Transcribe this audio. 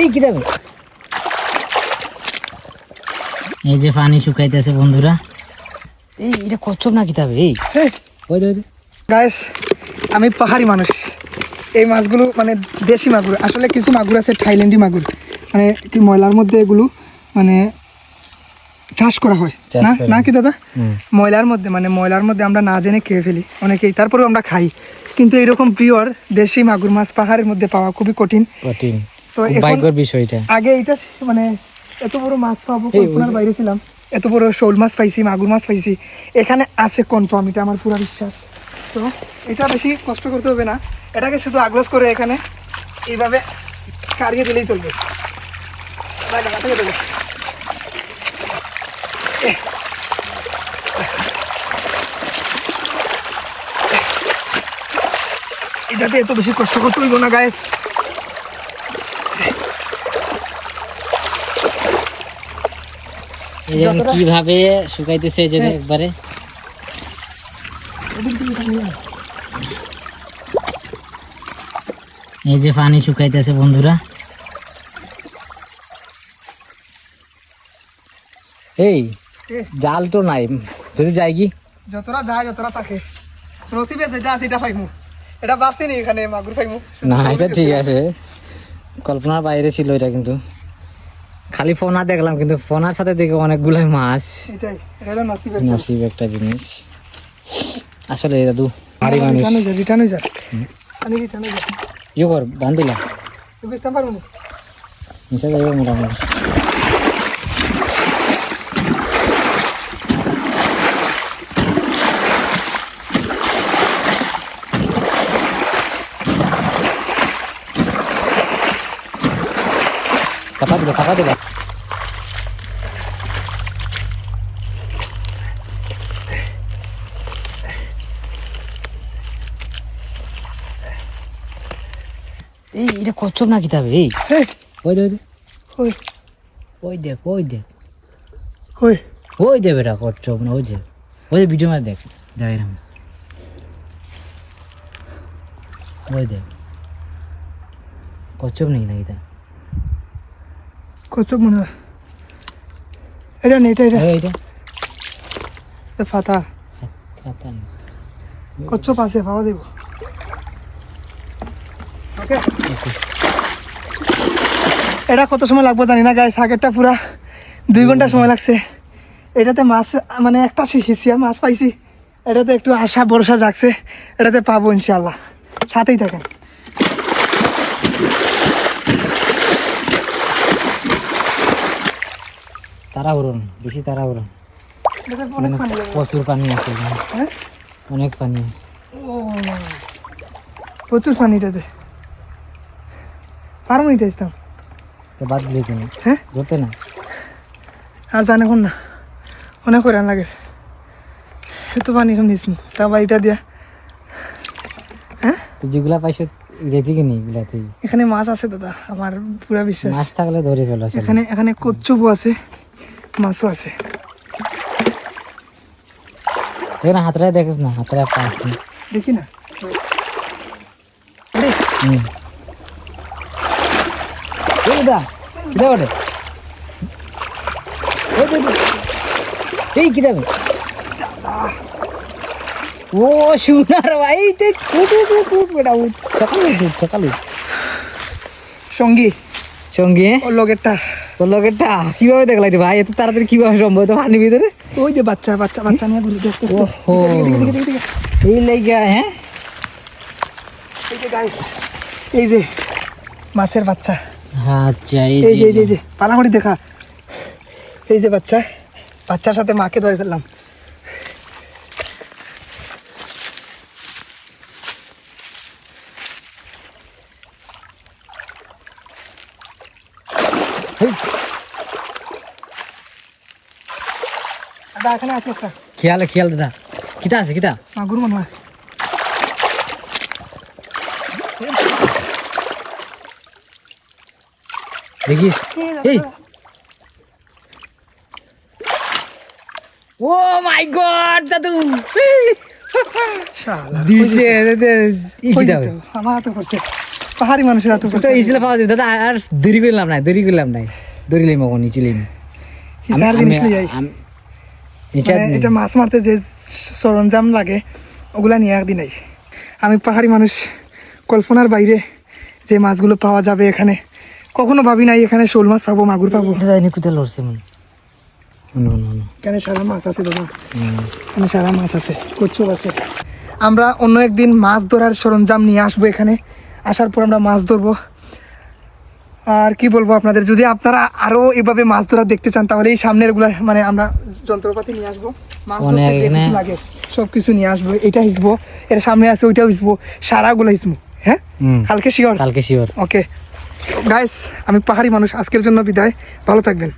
এই কি দেবে? এই যে পানি শুকাইতেছে বন্ধুরা। এই এটা কচ্ছপ না কিতাবে এই। ওই আমি পাহাড়ি মানুষ। এই মাছগুলো মানে দেশি মাগুর। আসলে কিছু মাগুর আছে থাইল্যান্ডি মাগুর। মানে কি ময়লার মধ্যে এগুলো মানে চাষ করা হয়। না? করা না কি দাদা? ময়লার মধ্যে মানে ময়লার মধ্যে আমরা না জেনে খেয়ে ফেলি। অনেকেই তারপরেও আমরা খাই। কিন্তু এরকম পিওর দেশি মাগুর মাছ পাহাড়ের মধ্যে পাওয়া খুবই কঠিন। কঠিন। তো আগে এটা মানে এত বড় মাছ পাবো কল্পনার বাইরে ছিলাম। এত বড় শোল মাছ পাইছি মাগুর মাছ পাইছি। এখানে আছে কনফার্ম এটা আমার পুরো বিশ্বাস। তো এটা বেশি কষ্ট করতে হবে না। এটাকে শুধু আগ্রহ করে এখানে এইভাবে কাড়িয়ে দিলেই চলবে। দেবো। এটাতে এত বেশি কষ্ট করতে হইব না গায়েস কীভাবে শুকাইতেছে এই যে হ্যাঁ। একবারে এই যে পানি শুকাইতেছে বন্ধুরা এই। জাল তো নাই। যদি যাই কি যতটা যায় যতটা থাকে নসিবে যেটা আছে এটা পাইমু। এটা ভাবছি নি এখানে মাগুর পাইমু। না এটা ঠিক আছে। কল্পনার বাইরে ছিল এটা কিন্তু। খালি ফোনা দেখলাম কিন্তু ফোনার সাথে দেখে অনেকগুলাই মাছ। এটাই এটা নসিব একটা জিনিস। আসলে এটা দু হাড়ি মানুষ। রিটার্ন যায় আমি রিটার্ন হয়ে যায় ইয়ে কর বান্ধিলা নিচে যাইব মোটামুটি। চাপা দিবা এই এটা কচ্ছপ না কিতাবে এই ওই দে ওই ওই দেখ ওই দেখ ওই ওই দে বেটা কচ্ছপ না ওই যে ওই যে ভিডিও মাছ দেখ দেখ এরকম ওই দেখ কচ্ছপ নাকি তা কচ্ছপ মনে হয়। এটা নেই এটা এটা। ফাতা কচ্ছপ আছে পাওয়া দেব। ওকে। এটা কত সময় লাগবে জানি না গায়ে শাকেরটা পুরা দুই ঘণ্টা সময় লাগছে। এটাতে মাছ মানে একটা হিসিয়া মাছ পাইছি। এটাতে একটু আশা ভরসা জাগছে। এটাতে পাবো ইনশাল্লাহ সাথেই থাকেন। তারা উড়ন বেশি তারা উড়ন অনেক প্রচুর পানি আছে। হ্যাঁ? অনেক পানি প্রচুর পানি এটাতে পারব এটা ইসলাম তো বাদ দিলে তুমি হ্যাঁ? ধরতে না। আর জানে কোন না? অনেক হইরান লাগে। এত পানি কম নিস তা বাড়িটা দিয়া। হ্যাঁ? যেগুলা পাইছো যেতে কিনি এগুলাতে এখানে মাছ আছে দাদা আমার পুরা বিশ্বাস। মাছ থাকলে ধরে ফেলো। এখানে এখানে কচ্ছপও আছে। মাছও আছে। এখানে হাতরায় দেখিস না? হাতরায় পাস দেখি না? এই কিদা ও সোনার ভাই বেটা উঠ। সকালে উঠ সকালে। সঙ্গী। সঙ্গে? ও লগেরটা। তোর লগেরটা কীভাবে ভাই? এত তাড়াতাড়ি কীভাবে সম্ভব? তো পানির ভিতরে? ওই যে বাচ্চা বাচ্চা বাচ্চা নিয়ে ঘুরে দেখতে ওহো। এই এই লাইগা হ্যাঁ যে গাইস এই যে মাছের বাচ্চা। আচ্ছা এই এই যে এই যে এই দেখা। এই যে বাচ্চা বাচ্চার সাথে মাকে ধরে ফেললাম। এখানে আছে একটা। খেয়াল খেয়াল দাদা কিতা আছে কিতা? মনে হয় দেখিস? এই। ও মাই গড দাদু। দিছে? আমার হাতে পড়ছে পাহাড়ি মানুষের এত তো ইসলে পাওয়া যাবে দাদা আর দেরি করলাম নাই দেরি করলাম নাই। দেরি লাইম ওখানে নিচিলাম হিসার জিনিস নিয়ে যাই নিচে মানে এটা মাছ মারতে যে সরঞ্জাম লাগে ওগুলা নিয়ে একদিন আই আমি পাহাড়ি মানুষ কল্পনার বাইরে যে মাছগুলো পাওয়া যাবে এখানে কখনো ভাবি নাই এখানে শোল মাছ পাবো মাগুর পাবো। কোথায় লড়ছে মন। এখানে সারা মাছ আছে দাদা এখানে সারা মাছ আছে কচ্ছপ আছে। আমরা অন্য একদিন মাছ ধরার সরঞ্জাম নিয়ে আসব এখানে। আসার পর আমরা মাছ ধরবো। আর কি বলব আপনাদের যদি আপনারা আরও এভাবে মাছ ধরা দেখতে চান তাহলে এই সামনেরগুলা মানে আমরা যন্ত্রপাতি নিয়ে আসব। মাছ লাগে সব কিছু নিয়ে আসব এটা হিসবো এর সামনে আছে ওইটা হিসবো সারাগুলো হিসবো হ্যাঁ? কালকে শিওর? কালকে শিওর। ওকে। গাইস আমি পাহাড়ি মানুষ আজকের জন্য বিদায় ভালো থাকবেন।